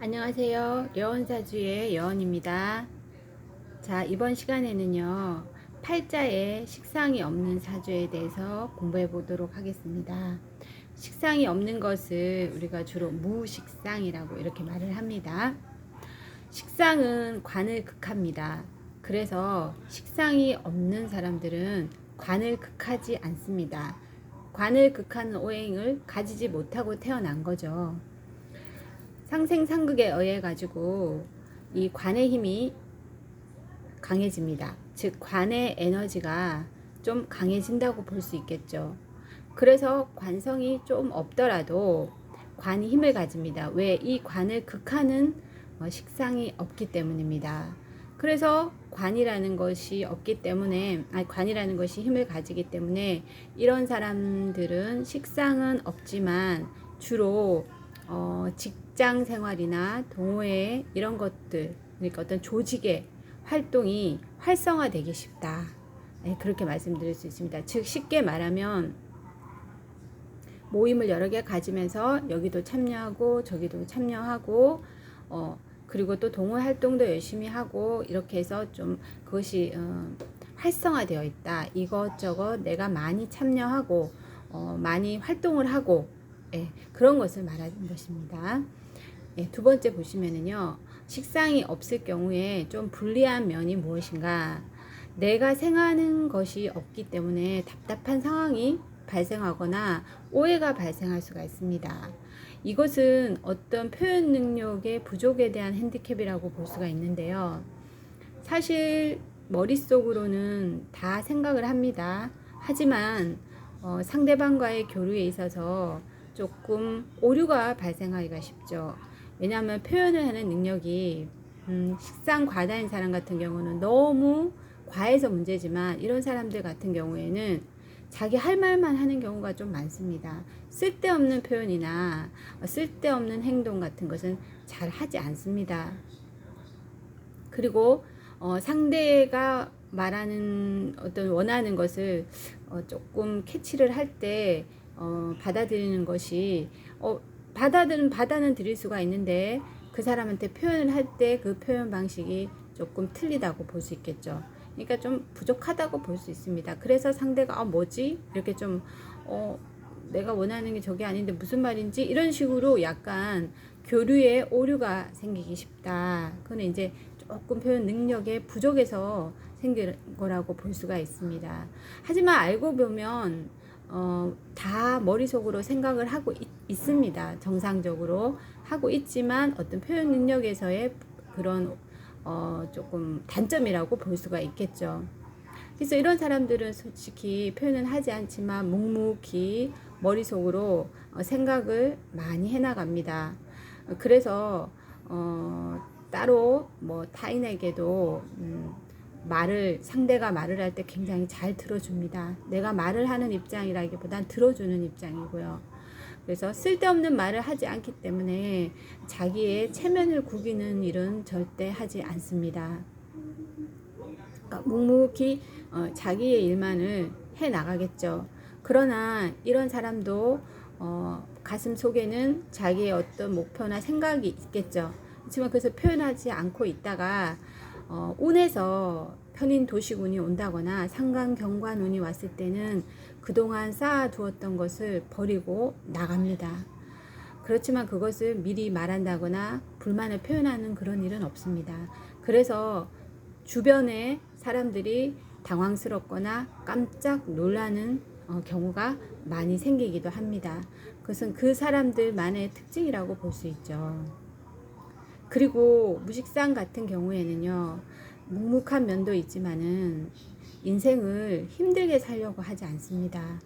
안녕하세요. 여원사주의 여원입니다. 자, 이번 시간에는요, 팔자에 식상이 없는 사주에 대해서 공부해 보도록 하겠습니다. 식상이 없는 것을 우리가 주로 무식상이라고 이렇게 말을 합니다. 식상은 관을 극합니다. 그래서 식상이 없는 사람들은 관을 극하지 않습니다. 관을 극하는 오행을 가지지 못하고 태어난 거죠. 상생상극에 의해 가지고 이 관의 힘이 강해집니다. 즉 관의 에너지가 좀 강해진다고 볼 수 있겠죠. 그래서 관성이 좀 없더라도 관이 힘을 가집니다. 왜? 이 관을 극하는 어, 식상이 없기 때문입니다. 그래서 관이라는 것이 없기 때문에 아니 관이라는 것이 힘을 가지기 때문에 이런 사람들은 식상은 없지만 주로 어, 직 장 생활이나 동호회 이런 것들 그러니까 어떤 조직의 활동이 활성화되기 쉽다. 네, 그렇게 말씀드릴 수 있습니다. 즉 쉽게 말하면 모임을 여러 개 가지면서 여기도 참여하고 저기도 참여하고 어, 그리고 또 동호회 활동도 열심히 하고 이렇게 해서 좀 그것이 어, 활성화되어 있다. 이것저것 내가 많이 참여하고 어, 많이 활동을 하고 예, 그런 것을 말하는 것입니다. 예, 두 번째 보시면은요. 식상이 없을 경우에 좀 불리한 면이 무엇인가? 내가 생하는 것이 없기 때문에 답답한 상황이 발생하거나 오해가 발생할 수가 있습니다. 이것은 어떤 표현 능력의 부족에 대한 핸디캡이라고 볼 수가 있는데요. 사실 머릿속으로는 다 생각을 합니다. 하지만 어, 상대방과의 교류에 있어서 조금 오류가 발생하기가 쉽죠. 왜냐하면 표현을 하는 능력이 음, 식상 과다인 사람 같은 경우는 너무 과해서 문제지만 이런 사람들 같은 경우에는 자기 할 말만 하는 경우가 좀 많습니다. 쓸데없는 표현이나 쓸데없는 행동 같은 것은 잘 하지 않습니다. 그리고 어, 상대가 말하는 어떤 원하는 것을 어, 조금 캐치를 할때 어, 받아들이는 것이 어, 받아들은 받아는 드릴 수가 있는데 그 사람한테 표현을 할 때 그 표현 방식이 조금 틀리다고 볼 수 있겠죠. 그러니까 좀 부족하다고 볼 수 있습니다. 그래서 상대가 아 뭐지 이렇게 좀 어, 내가 원하는 게 저게 아닌데 무슨 말인지 이런 식으로 약간 교류에 오류가 생기기 쉽다. 그건 이제 조금 표현 능력의 부족에서 생긴 거라고 볼 수가 있습니다. 하지만 알고 보면 어, 다 머릿속으로 생각을 하고 있, 습니다 정상적으로 하고 있지만 어떤 표현 능력에서의 그런 어, 조금 단점이라고 볼 수가 있겠죠. 그래서 이런 사람들은 솔직히 표현은 하지 않지만 묵묵히 머릿속으로 어, 생각을 많이 해나갑니다. 그래서 어, 따로 뭐 타인에게도 음, 말을 상대가 말을 할 때 굉장히 잘 들어줍니다. 내가 말을 하는 입장이라기보단 들어주는 입장이고요. 그래서 쓸데없는 말을 하지 않기 때문에 자기의 체면을 구기는 일은 절대 하지 않습니다. 그러니까 묵묵히 어, 자기의 일만을 해 나가겠죠. 그러나 이런 사람도 어, 가슴 속에는 자기의 어떤 목표나 생각이 있겠죠. 그렇지만 그래서 표현하지 않고 있다가 어, 운에서 편인 도시군이 온다거나 상강 경관운이 왔을 때는 그동안 쌓아두었던 것을 버리고 나갑니다. 그렇지만 그것을 미리 말한다거나 불만을 표현하는 그런 일은 없습니다. 그래서 주변에 사람들이 당황스럽거나 깜짝 놀라는 어, 경우가 많이 생기기도 합니다. 그것은 그 사람들만의 특징이라고 볼 수 있죠. 그리고 무식상 같은 경우에는요, 묵묵한 면도 있지만은 인생을 힘들게 살려고 하지 않습니다.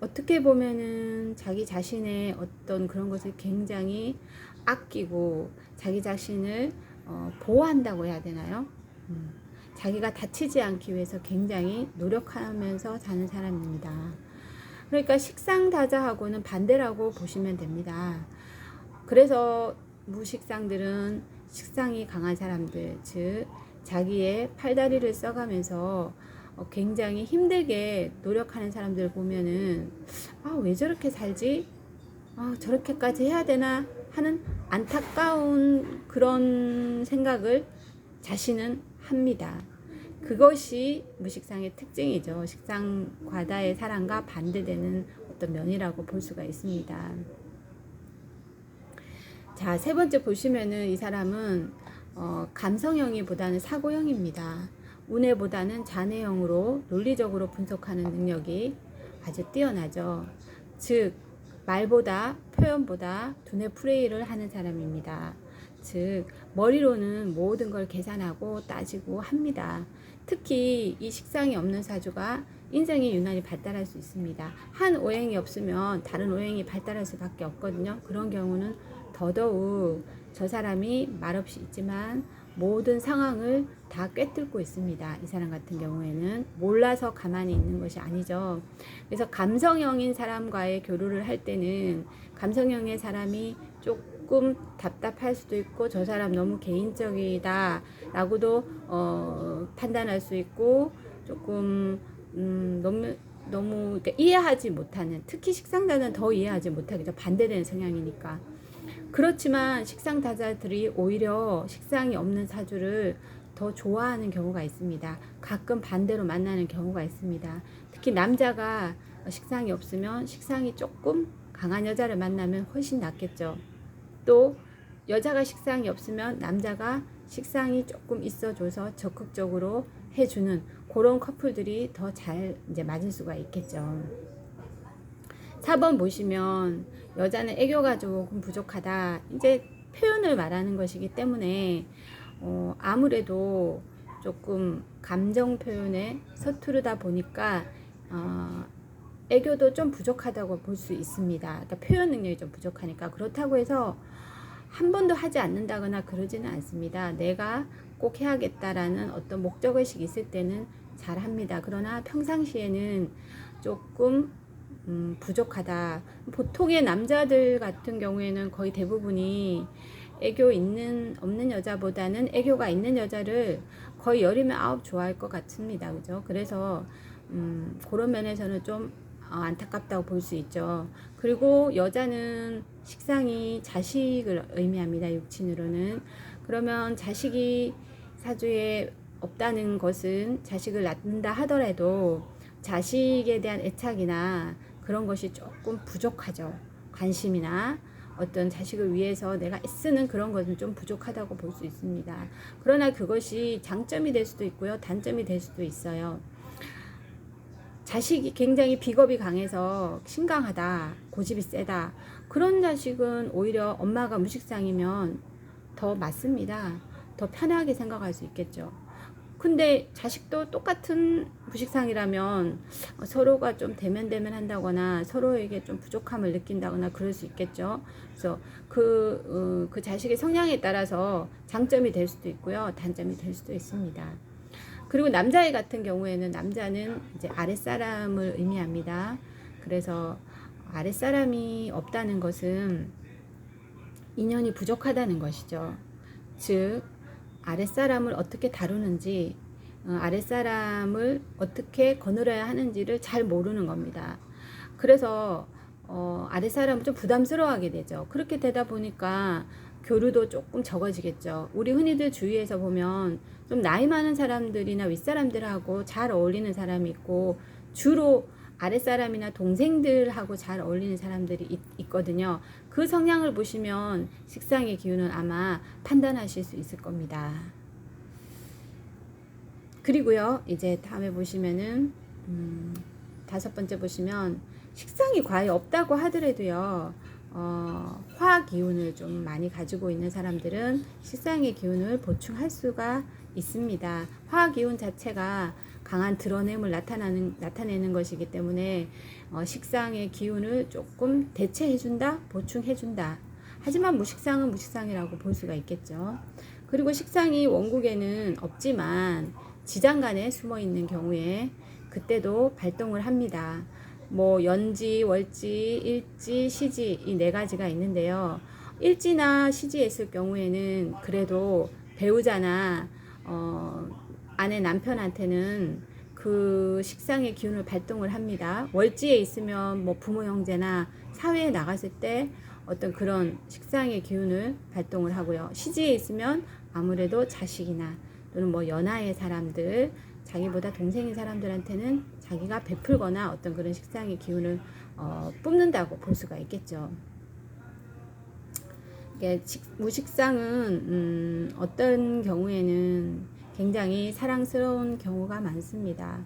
어떻게 보면은 자기 자신의 어떤 그런 것을 굉장히 아끼고 자기 자신을 어, 보호한다고 해야 되나요? 음, 자기가 다치지 않기 위해서 굉장히 노력하면서 사는 사람입니다. 그러니까 식상다자하고는 반대라고 보시면 됩니다. 그래서 무식상들은 식상이 강한 사람들, 즉 자기의 팔다리를 써가면서 어, 굉장히 힘들게 노력하는 사람들 보면은 아 왜 저렇게 살지? 아 저렇게까지 해야 되나 하는 안타까운 그런 생각을 자신은 합니다. 그것이 무식상의 특징이죠. 식상 과다의 사랑과 반대되는 어떤 면이라고 볼 수가 있습니다. 자, 세 번째 보시면은 이 사람은 어, 감성형이보다는 사고형입니다. 운해보다는 잔해형으로 논리적으로 분석하는 능력이 아주 뛰어나죠. 즉, 말보다 표현보다 두뇌 프레이를 하는 사람입니다. 즉, 머리로는 모든 걸 계산하고 따지고 합니다. 특히 이 식상이 없는 사주가 인생이 유난히 발달할 수 있습니다. 한 오행이 없으면 다른 오행이 발달할 수밖에 없거든요. 그런 경우는 더더욱 저 사람이 말없이 있지만 모든 상황을 다 꿰뚫고 있습니다. 이 사람 같은 경우에는 몰라서 가만히 있는 것이 아니죠. 그래서 감성형인 사람과의 교류를 할 때는 감성형의 사람이 조금 답답할 수도 있고 저 사람 너무 개인적이다 라고도 어, 판단할 수 있고 조금 음, 너무 너무 그러니까 이해하지 못하는 특히 식상자는 더 이해하지 못하겠죠 반대되는 성향이니까 그렇지만 식상 다자들이 오히려 식상이 없는 사주를 더 좋아하는 경우가 있습니다. 가끔 반대로 만나는 경우가 있습니다. 특히 남자가 식상이 없으면 식상이 조금 강한 여자를 만나면 훨씬 낫겠죠. 또 여자가 식상이 없으면 남자가 식상이 조금 있어줘서 적극적으로 해주는 그런 커플들이 더 잘 이제 맞을 수가 있겠죠. 4번 보시면 여자는 애교가 조금 부족하다. 이제 표현을 말하는 것이기 때문에 어, 아무래도 조금 감정 표현에 서투르다 보니까 어, 애교도 좀 부족하다고 볼 수 있습니다. 그러니까 표현 능력이 좀 부족하니까 그렇다고 해서 한 번도 하지 않는다거나 그러지는 않습니다. 내가 꼭 해야겠다라는 어떤 목적의식이 있을 때는 잘 합니다. 그러나 평상시에는 조금 음, 부족하다. 보통의 남자들 같은 경우에는 거의 대부분이 애교 있는 없는 여자보다는 애교가 있는 여자를 거의 열이면 아홉 좋아할 것 같습니다. 그죠? 그래서 음, 그런 면에서는 좀 어, 안타깝다고 볼 수 있죠. 그리고 여자는 식상이 자식을 의미합니다. 육친으로는. 그러면 자식이 사주에 없다는 것은 자식을 낳는다 하더라도 자식에 대한 애착이나 그런 것이 조금 부족하죠. 관심이나 어떤 자식을 위해서 내가 애쓰는 그런 것은 좀 부족하다고 볼 수 있습니다. 그러나 그것이 장점이 될 수도 있고요. 단점이 될 수도 있어요. 자식이 굉장히 비겁이 강해서 신강하다, 고집이 세다. 그런 자식은 오히려 엄마가 무식상이면 더 맞습니다. 더 편하게 생각할 수 있겠죠. 근데 자식도 똑같은 부식상이라면 서로가 좀 대면대면 한다거나 서로에게 좀 부족함을 느낀다거나 그럴 수 있겠죠. 그래서 그, 어, 그 자식의 성향에 따라서 장점이 될 수도 있고요. 단점이 될 수도 있습니다. 그리고 남자애 같은 경우에는 남자는 이제 아랫사람을 의미합니다. 그래서 아랫사람이 없다는 것은 인연이 부족하다는 것이죠. 즉, 아랫사람을 어떻게 다루는지, 어, 아랫사람을 어떻게 거느려야 하는지를 잘 모르는 겁니다. 그래서 어, 아랫사람을 좀 부담스러워하게 되죠. 그렇게 되다 보니까 교류도 조금 적어지겠죠. 우리 흔히들 주위에서 보면 좀 나이 많은 사람들이나 윗사람들하고 잘 어울리는 사람이 있고 주로 아랫사람이나 동생들하고 잘 어울리는 사람들이 있, 있거든요. 그 성향을 보시면 식상의 기운은 아마 판단하실 수 있을 겁니다. 그리고요, 이제 다음에 보시면은, 음, 다섯 번째 보시면, 식상이 과히 없다고 하더라도요, 어, 화 기운을 좀 많이 가지고 있는 사람들은 식상의 기운을 보충할 수가 있습니다. 화 기운 자체가 강한 드러냄을 나타나는, 나타내는 것이기 때문에 어, 식상의 기운을 조금 대체해준다, 보충해준다. 하지만 무식상은 무식상이라고 볼 수가 있겠죠. 그리고 식상이 원국에는 없지만 지장간에 숨어 있는 경우에 그때도 발동을 합니다. 뭐 연지, 월지, 일지, 시지 이 네 가지가 있는데요. 일지나 시지에 있을 경우에는 그래도 배우자나 어, 아내 남편한테는 그 식상의 기운을 발동을 합니다. 월지에 있으면 뭐 부모 형제나 사회에 나갔을 때 어떤 그런 식상의 기운을 발동을 하고요. 시지에 있으면 아무래도 자식이나 또는 뭐 연하의 사람들, 자기보다 동생인 사람들한테는 자기가 베풀거나 어떤 그런 식상의 기운을 어, 뿜는다고 볼 수가 있겠죠. 이게 식- 무식상은 음, 어떤 경우에는 굉장히 사랑스러운 경우가 많습니다.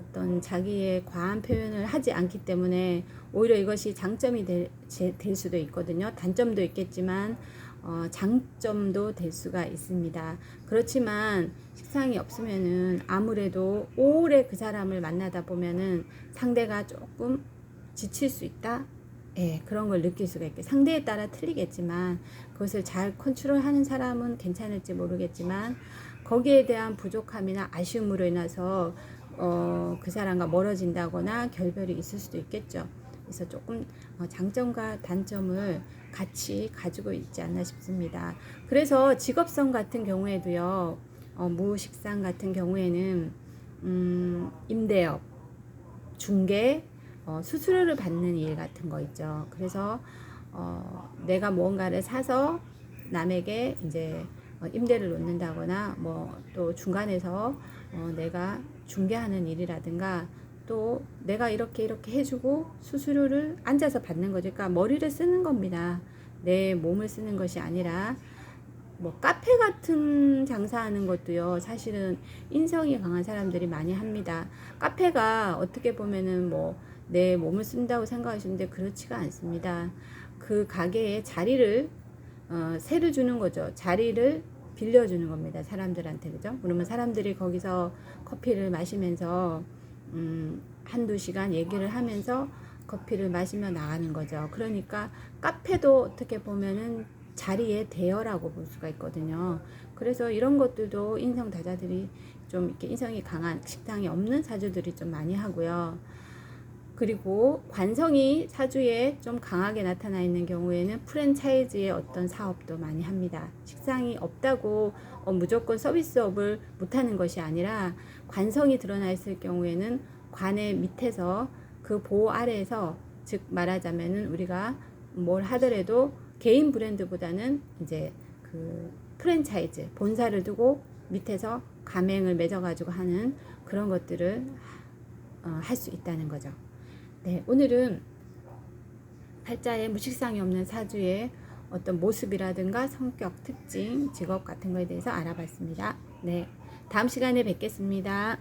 어떤 자기의 과한 표현을 하지 않기 때문에 오히려 이것이 장점이 될, 제- 될 수도 있거든요. 단점도 있겠지만 어, 장점도 될 수가 있습니다. 그렇지만 식상이 없으면은 아무래도 오래 그 사람을 만나다 보면은 상대가 조금 지칠 수 있다. 예, 그런 걸 느낄 수가 있게 상대에 따라 틀리겠지만 그것을 잘 컨트롤하는 사람은 괜찮을지 모르겠지만 거기에 대한 부족함이나 아쉬움으로 인해서 어, 그 사람과 멀어진다거나 결별이 있을 수도 있겠죠. 그래서 조금 어, 장점과 단점을 같이 가지고 있지 않나 싶습니다. 그래서 직업성 같은 경우에도요, 어, 무식상 같은 경우에는 음, 임대업, 중개, 어, 수수료를 받는 일 같은 거 있죠. 그래서 어, 내가 무언가를 사서 남에게 이제 어, 임대를 놓는다거나 뭐 또 중간에서 어, 내가 중개하는 일이라든가 또 내가 이렇게 이렇게 해주고 수수료를 앉아서 받는 거죠. 그러니까 머리를 쓰는 겁니다. 내 몸을 쓰는 것이 아니라 뭐 카페 같은 장사하는 것도요. 사실은 인성이 강한 사람들이 많이 합니다. 카페가 어떻게 보면은 뭐 내 몸을 쓴다고 생각하시는데 그렇지가 않습니다. 그 가게에 자리를 어, 세를 주는 거죠. 자리를 빌려주는 겁니다. 사람들한테 그죠? 그러면 사람들이 거기서 커피를 마시면서 음, 한두 시간 얘기를 하면서 커피를 마시며 나가는 거죠. 그러니까 카페도 어떻게 보면은 자리의 대여라고 볼 수가 있거든요. 그래서 이런 것들도 인성 다자들이 좀 이렇게 인성이 강한 식당이 없는 사주들이 좀 많이 하고요. 그리고 관성이 사주에 좀 강하게 나타나 있는 경우에는 프랜차이즈의 어떤 사업도 많이 합니다. 식상이 없다고 어, 무조건 서비스업을 못하는 것이 아니라 관성이 드러나 있을 경우에는 관의 밑에서 그 보호 아래에서 즉 말하자면은 우리가 뭘 하더라도 개인 브랜드보다는 이제 그 프랜차이즈 본사를 두고 밑에서 가맹을 맺어가지고 하는 그런 것들을 어, 할 수 있다는 거죠. 네, 오늘은 팔자에 무식상이 없는 사주의 어떤 모습이라든가 성격, 특징, 직업 같은 거에 대해서 알아봤습니다. 네, 다음 시간에 뵙겠습니다.